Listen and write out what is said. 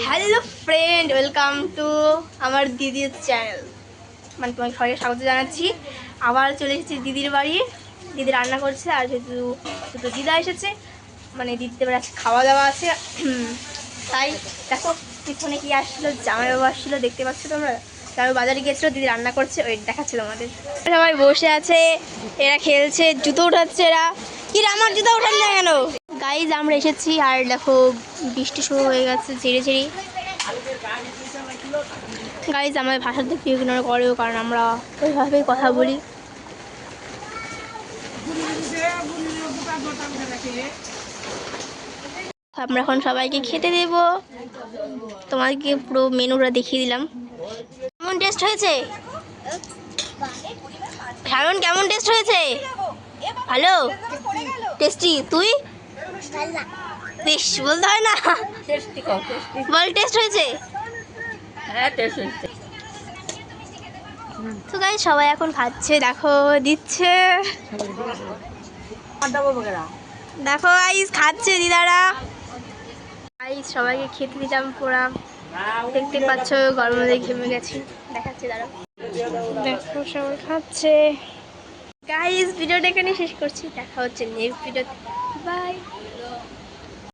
Hello friend, welcome to আমার দিদির channel. মানে তোমাকে সবাইকে স্বাগত জানাচ্ছি। আবার চলে এসেছি দিদির বাড়ি। দিদি রান্না করছে, আর যেহেতু দুটো দিদা এসেছে মানে দিদিদের বাড়ি আজকে খাওয়া দাওয়া আছে। তাই দেখো, পিছনে কি আসছিল জামাইবাবু আসছিল দেখতে পাচ্ছ তোমরা? জামাই বাজারে গিয়েছিল, দিদি রান্না করছে, ওই দেখাচ্ছিল আমাদের সবাই বসে আছে, এরা খেলছে, জুতো উঠাচ্ছে এরা। কি আমার জুতো উঠান না কেন? গাইজ আমরা এসেছি আর দেখো বৃষ্টি শুরু হয়ে গেছে ঝেড়ে ঝেড়ে গাইজ আমাদের ভাষা দেখতে ইগনোর করেও, কারণ আমরা ওইভাবেই কথা বলি। আমরা এখন সবাইকে খেতে দেব। তোমাদেরকে পুরো মেনুটা দেখিয়ে দিলাম। কেমন টেস্ট হয়েছে? কেমন কেমন টেস্ট হয়েছে? ভালো? টেস্টি তুই? বেশ বলতে হয় না? বল টেস্ট হয়েছে? তো গাই সবাই এখন খাচ্ছে দেখো দিচ্ছে। দেখো আইস খাচ্ছে দিদারা। আইস সবাইকে খেতে দিলাম পুরা দেখতে পাচ্ছ গরমে ঘেমে গেছি। দেখাচ্ছি দাঁড়া দেখো সবাই খাচ্ছে। গাইজ ভিডিওটা এখানে শেষ করছি। দেখা হচ্ছে নেক্সট ভিডিওতে বাই